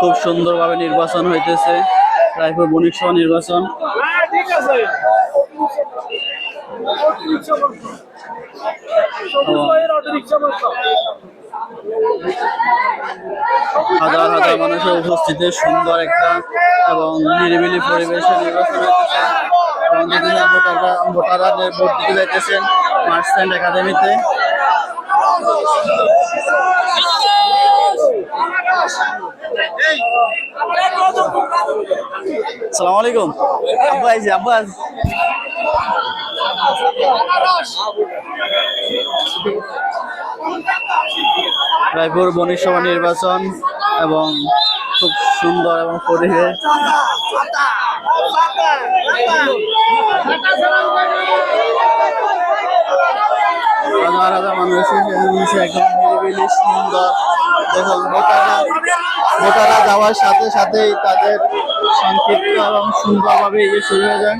খুব সুন্দরভাবে নির্বাচন হইতেছে। রায়পুর বণিক সভা নির্বাচন হাজার হাজার মানুষের উপস্থিতি সুন্দর একটা এবং নিরিবিলি পরিবেশে নির্বাচন হইতেছে। ভোটাররা ভোটাররা ভোট দিতে যাইতেছেন মার্চেন্ট একাডেমিতে সালাম আলাইকুম আব্বা আইজি আব্বা আইজি। রায়পুর বণিক সভা নির্বাচন এবং খুব সুন্দর এবং পরিবেশ হাজার হাজার মানুষ নিরিবিলি, সুন্দর, দেখুন ভোটাররা ভোটাররা যাওয়ার সাথে সাথেই তাদের সংক্ষিপ্ত এবং সুন্দরভাবে শুরু হয়ে যায়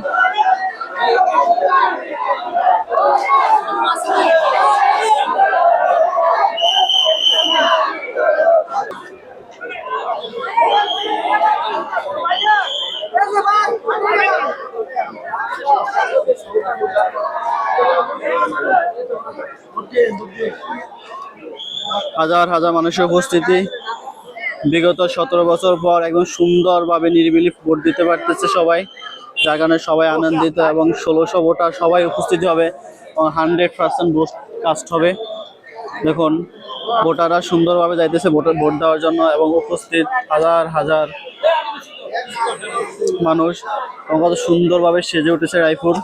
হাজার হাজার মানুষের উপস্থিতি। বিগত সতেরো বছর পর একদম সুন্দরভাবে নিরিবিলি ভোট দিতে পারতেছে সবাই। যার কারণে সবাই আনন্দিত এবং ষোলোশো ভোটার সবাই উপস্থিত হবে এবং হান্ড্রেড পার্সেন্ট ভোট কাস্ট হবে। দেখুন, ভোটাররা সুন্দরভাবে যাইতেছে ভোটার ভোট দেওয়ার জন্য এবং উপস্থিত হাজার হাজার মানুষ এবং কত সুন্দরভাবে সেজে উঠেছে রায়পুর।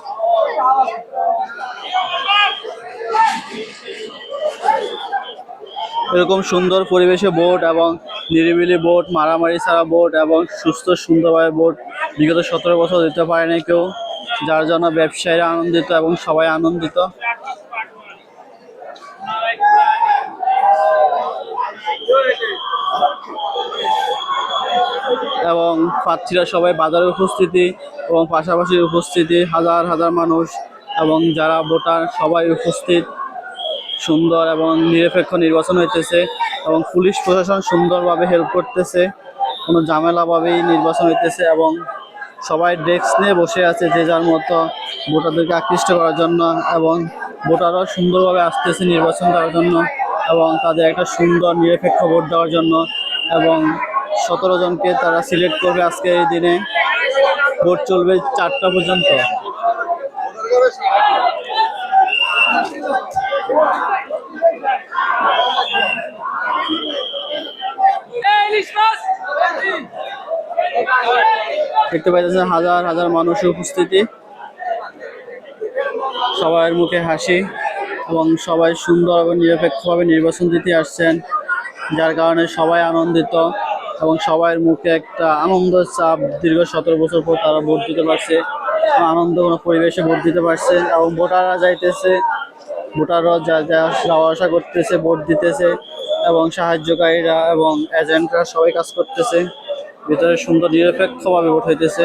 এরকম সুন্দর পরিবেশে বোট এবং নিরিবিলি বোট, মারামারি ছাড়া বোট এবং সুস্থ, সুন্দরভাবে বোট বিগত সতেরো বছর দিতে পারেনি কেউ, যার জন্য ব্যবসায়ীরা আনন্দিত এবং সবাই আনন্দিত। এবং প্রার্থীরা সবাই বাজারের উপস্থিতি এবং পাশাপাশি উপস্থিতি, হাজার হাজার মানুষ এবং যারা ভোটার, সবাই উপস্থিত। সুন্দর এবং নিরপেক্ষ নির্বাচন হইতেছে। এবং পুলিশ প্রশাসন সুন্দরভাবে হেল্প করতেছে, কোনো ঝামেলাভাবেই নির্বাচন হইতেছে এবং সবাই ডেস্ক নিয়ে বসে আছে যে যার মতো ভোটারদেরকে আকৃষ্ট করার জন্য এবং ভোটাররাও সুন্দরভাবে আসতেছে নির্বাচন করার জন্য এবং তাদের একটা সুন্দর নিরপেক্ষ ভোট দেওয়ার জন্য এবং সতেরো জনকে তারা সিলেক্ট করবে আজকে এই দিনে। ভোট চলবে চারটা পর্যন্ত। দেখতে পাইতেছেন হাজার হাজার মানুষের উপস্থিতি। সবার মুখে হাসি এবং সবাই সুন্দর এবং নিরপেক্ষভাবে নির্বাচন দিতে আসছেন, যার কারণে সবাই আনন্দিত এবং সবার মুখে একটা আনন্দ চাপ দীর্ঘ সতেরো বছর পর তারা ভোট দিতে পারছে, আনন্দ কোনো পরিবেশে ভোট দিতে পারছে এবং ভোটাররা যাইতেছে, ভোটাররা যা যা যাওয়া আসা করতেছে, ভোট দিতেছে এবং সাহায্যকারীরা এবং এজেন্টরা সবাই কাজ করতেছে। ভিতরে সুন্দর নিরপেক্ষভাবে ভোট হইতেছে